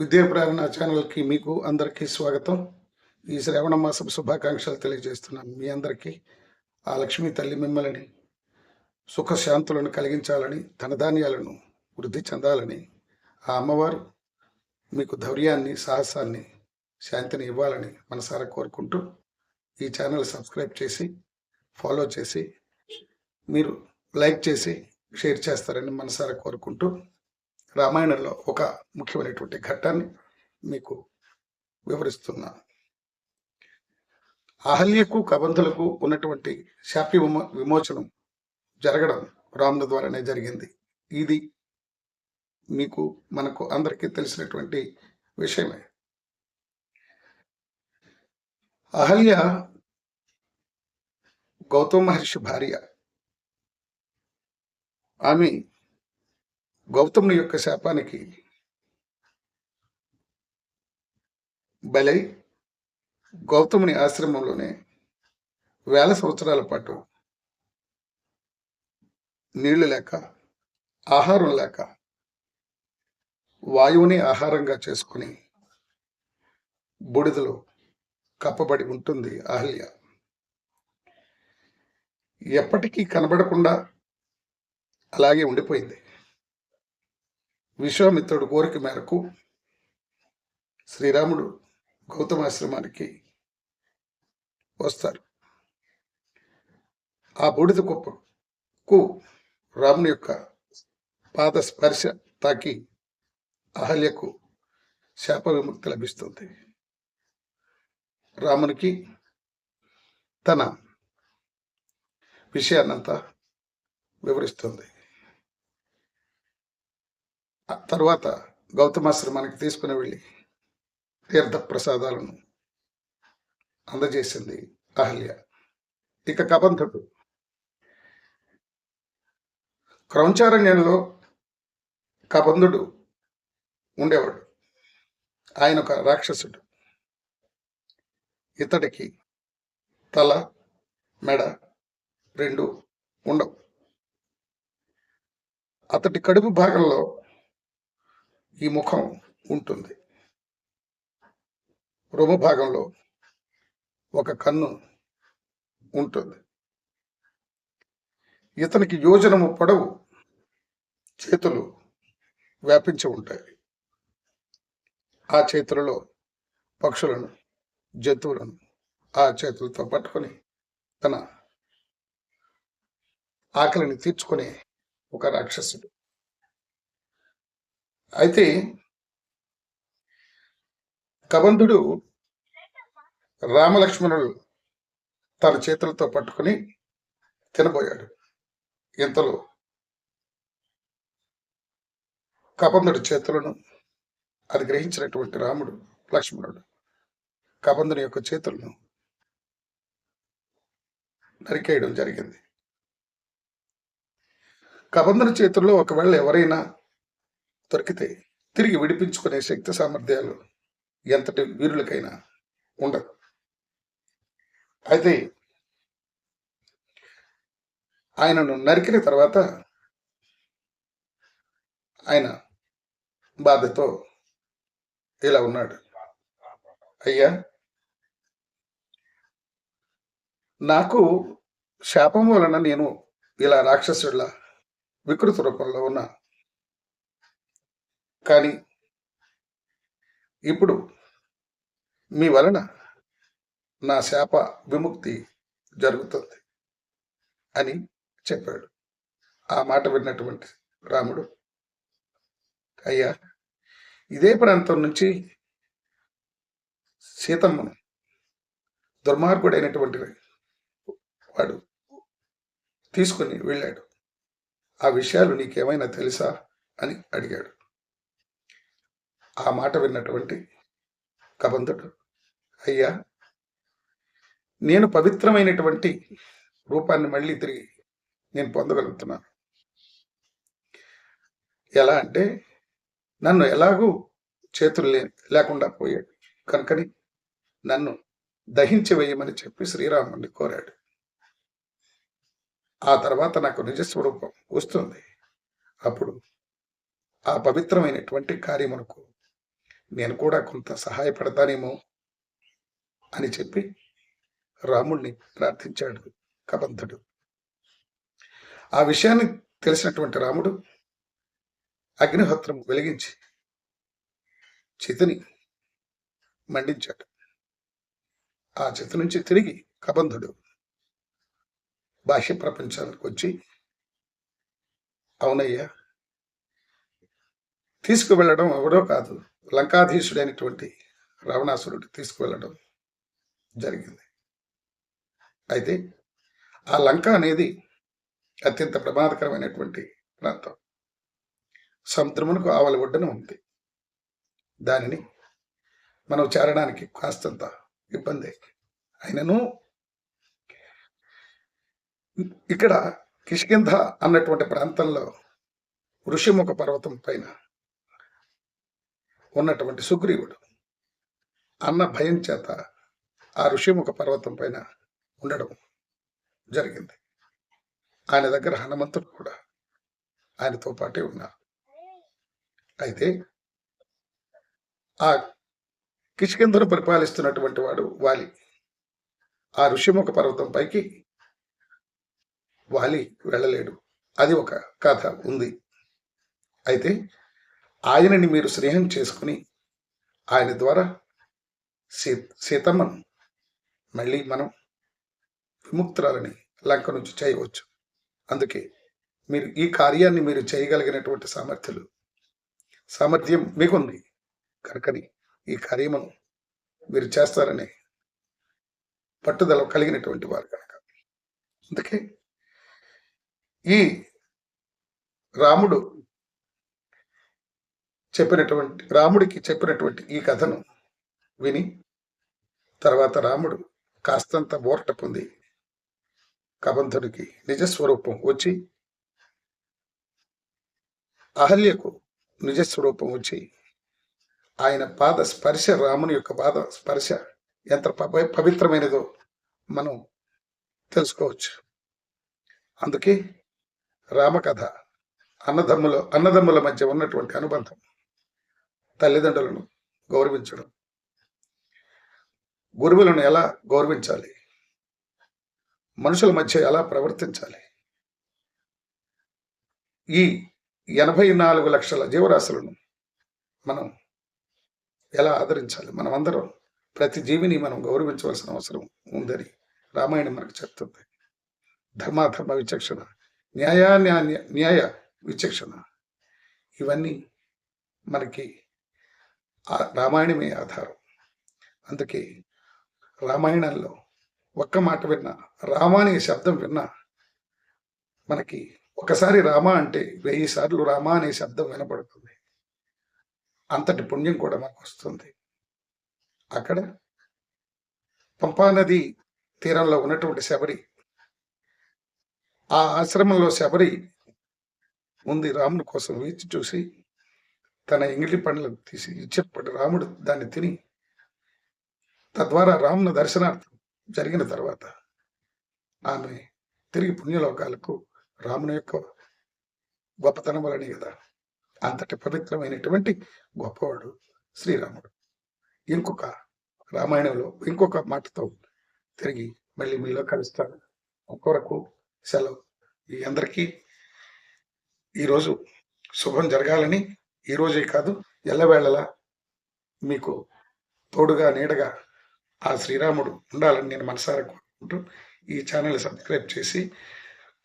విద్యా ప్రేరణ ఛానల్కి మీకు అందరికీ స్వాగతం. ఈ శ్రావణ మాసం శుభాకాంక్షలు తెలియజేస్తున్నాను మీ అందరికీ ఆ లక్ష్మీ తల్లి మిమ్మల్ని సుఖశాంతులను కలిగించాలని ధనధాన్యాలను వృద్ధి చెందాలని ఆ అమ్మవారు మీకు ధైర్యాన్ని సాహసాన్ని శాంతిని ఇవ్వాలని మనసారా కోరుకుంటూ ఈ ఛానల్ సబ్స్క్రైబ్ చేసి ఫాలో చేసి మీరు లైక్ చేసి షేర్ చేస్తారని మనసారా కోరుకుంటూ రామాయణంలో ఒక ముఖ్యమైనటువంటి ఘట్టాన్ని మీకు వివరిస్తున్నా. అహల్యకు కబంధులకు ఉన్నటువంటి శాపి విమో విమోచనం జరగడం రాముల ద్వారానే జరిగింది. ఇది మీకు మనకు అందరికీ తెలిసినటువంటి విషయమే. అహల్య గౌతమ మహర్షి భార్య. ఆమె గౌతముని యొక్క శాపానికి బలై గౌతముని ఆశ్రమంలోనే వేల సంవత్సరాల పాటు నీళ్ళు లేక ఆహారం లేక వాయువుని ఆహారంగా చేసుకుని బూడిదలో కప్పబడి ఉంటుంది అహల్య. ఎప్పటికీ కనబడకుండా అలాగే ఉండిపోయింది. విశ్వామిత్రుడు కోరిక మేరకు శ్రీరాముడు గౌతమాశ్రమానికి వస్తారు. ఆ బూడిద కుప్పకు రాముని యొక్క పాద స్పర్శ తాకి అహల్యకు శాప విముక్తి లభిస్తుంది. రామునికి తన విషయాన్నంతా వివరిస్తుంది. తర్వాత గౌతమాశ్రమానికి తీసుకుని వెళ్ళి తీర్థ ప్రసాదాలను అందజేసింది అహల్య. ఇక కబంధుడు. క్రౌంచారణ్యంలో కబంధుడు ఉండేవాడు. ఆయన ఒక రాక్షసుడు. ఇతడికి తల మెడ రెండు ఉండవు. అతడి కడుపు భాగంలో ఈ ముఖం ఉంటుంది. రొమ్ము భాగంలో ఒక కన్ను ఉంటుంది. ఇతనికి యోజనము పొడవు చేతులు వ్యాపించి ఉంటాయి. ఆ చేతులలో పక్షులను జంతువులను ఆ చేతులతో పట్టుకొని తన ఆకలిని తీర్చుకునే ఒక రాక్షసుడు. అయితే కబంధుడు రామలక్ష్మణుడు తన చేతులతో పట్టుకుని తినబోయాడు. ఇంతలో కబంధుడి చేతులను అది గ్రహించినటువంటి రాముడు లక్ష్మణుడు కబంధుని యొక్క చేతులను నరికేయడం జరిగింది. కబంధుని చేతుల్లో ఒకవేళ ఎవరైనా దొరికితే తిరిగి విడిపించుకునే శక్తి సామర్థ్యాలు ఎంతటి వీరులకైనా ఉండదు. అయితే ఆయనను నరికిన తర్వాత ఆయన బాధతో ఇలా ఉన్నాడు. అయ్యా నాకు శాపం వలన నేను ఇలా రాక్షసుడిలా వికృత రూపంలో ఉన్నా. కానీ ఇప్పుడు మీ వలన నా శాప విముక్తి జరుగుతుంది అని చెప్పాడు. ఆ మాట విన్నటువంటి రాముడు అయ్యా ఇదే ప్రాంతం నుంచి సీతమ్మను దుర్మార్గుడైనటువంటి వాడు తీసుకొని వెళ్ళాడు. ఆ విషయాలు నీకేమైనా తెలుసా? అని అడిగాడు. ఆ మాట విన్నటువంటి కబంధుడు అయ్యా నేను పవిత్రమైనటువంటి రూపాన్ని మళ్ళీ తిరిగి నేను పొందగలుగుతున్నాను. ఎలా అంటే నన్ను ఎలాగూ చేతులు లే లేకుండా పోయాడు. కనుకని నన్ను దహించి వేయమని చెప్పి శ్రీరాముడిని కోరాడు. ఆ తర్వాత నాకు నిజస్వరూపం వస్తుంది. అప్పుడు ఆ పవిత్రమైనటువంటి కార్యమునకు నేను కూడా కొంత సహాయపడతానేమో అని చెప్పి రాముణ్ణి ప్రార్థించాడు కబంధుడు ఆ విషయాన్ని తెలిసినటువంటి రాముడు అగ్నిహోత్రం వెలిగించి చితిని మండించాడు. ఆ చితి నుంచి తిరిగి కబంధుడు బాహ్య ప్రపంచానికి వచ్చి అవునయ్యా తీసుకువెళ్ళడం ఎవడో కాదు. లంకాధీశుడైనటువంటి రావణాసురుడు తీసుకువెళ్ళడం జరిగింది. అయితే ఆ లంక అనేది అత్యంత ప్రమాదకరమైనటువంటి ప్రాంతం. సముద్రమునకు ఆవల ఒడ్డున ఉంది. దానిని మనం చేరడానికి కాస్తంత ఇబ్బంది అయినను ఇక్కడ కిష్కింధ అన్నటువంటి ప్రాంతంలో ఋషిముఖ పర్వతం పైన ఉన్నటువంటి సుగ్రీవుడు. అన్న భయం చేత ఆ ఋషిముఖ పర్వతం పైన ఉండడం జరిగింది. ఆయన దగ్గర హనుమంతుడు కూడా ఆయనతో పాటే ఉన్నారు. అయితే ఆ కిష్కింధను పరిపాలిస్తున్నటువంటి వాడు వాలి. ఆ ఋషిముఖ పర్వతం పైకి వాలి వెళ్ళలేడు. అది ఒక కథ ఉంది. అయితే ఆయనని మీరు స్నేహం చేసుకుని ఆయన ద్వారా సీ సీతమ్మను మళ్ళీ మనం విముక్తురాలని లంక నుంచి చేయవచ్చు. అందుకే మీరు ఈ కార్యాన్ని మీరు చేయగలిగినటువంటి సామర్థ్యాలు సామర్థ్యం మీకుంది. కనుకని ఈ కార్యమును మీరు చేస్తారని పట్టుదల కలిగినటువంటి వారు కనుక. అందుకే ఈ రాముడు చెప్పినటువంటి రాముడికి చెప్పినటువంటి ఈ కథను విని తర్వాత రాముడు కాస్తంత బోర్ట పొంది కబంధుడికి నిజస్వరూపం వచ్చి అహల్యకు నిజస్వరూపం వచ్చి ఆయన పాద స్పర్శ రాముని యొక్క పాద స్పర్శ ఎంత పవిత్రమైనదో మనం తెలుసుకోవచ్చు. అందుకే రామకథ అన్నదమ్ముల అన్నదమ్ముల మధ్య ఉన్నటువంటి అనుబంధం తల్లిదండ్రులను గౌరవించడం. గురువులను ఎలా గౌరవించాలి? మనుషుల మధ్య ఎలా ప్రవర్తించాలి? ఈ ఎనభై నాలుగు లక్షల జీవరాశులను మనం ఎలా ఆదరించాలి? మనం అందరం ప్రతి జీవిని మనం గౌరవించవలసిన అవసరం ఉందని రామాయణం మనకు చెప్తుంది. ధర్మాధర్మ విచక్షణ న్యాయ న్యాయ విచక్షణ ఇవన్నీ మనకి రామాయణమే ఆధారం. అందుకే రామాయణంలో ఒక్క మాట విన్నా రామ అనే శబ్దం విన్నా మనకి ఒకసారి రామ అంటే వెయ్యి సార్లు రామ అనే శబ్దం వినపడుతుంది. అంతటి పుణ్యం కూడా మాకు వస్తుంది. అక్కడ పంపానది తీరంలో ఉన్నటువంటి శబరి ఆ ఆశ్రమంలో శబరి ఉంది. రాముని కోసం వేచి చూసి తన ఎంగిలి పండ్లను తీసి ఇచ్చేప్పటి రాముడు దాన్ని తిని తద్వారా రాముని దర్శనార్థం జరిగిన తర్వాత ఆమె తిరిగి పుణ్యలోకాలకు రాముని యొక్క గొప్పతనం వలనే కదా. అంతటి పవిత్రమైనటువంటి గొప్పవాడు శ్రీరాముడు. ఇంకొక రామాయణంలో ఇంకొక మాటతో తిరిగి మళ్ళీ మీలో కలుస్తాను. ఒక్కొరకు సెలవు. ఈ అందరికీ ఈరోజు శుభం జరగాలని ఈరోజే కాదు ఎల్లవేళలా మీకు తోడుగా నీడగా ఆ శ్రీరాముడు ఉండాలని నేను మనసారా కోరుకుంటూ ఈ ఛానల్ సబ్స్క్రైబ్ చేసి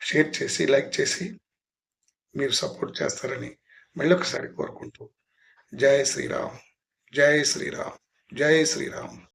షేర్ చేసి లైక్ చేసి మీరు సపోర్ట్ చేస్తారని మళ్ళీ ఒకసారి కోరుకుంటూ జై శ్రీరామ్ జై శ్రీరామ్ జై శ్రీరామ్.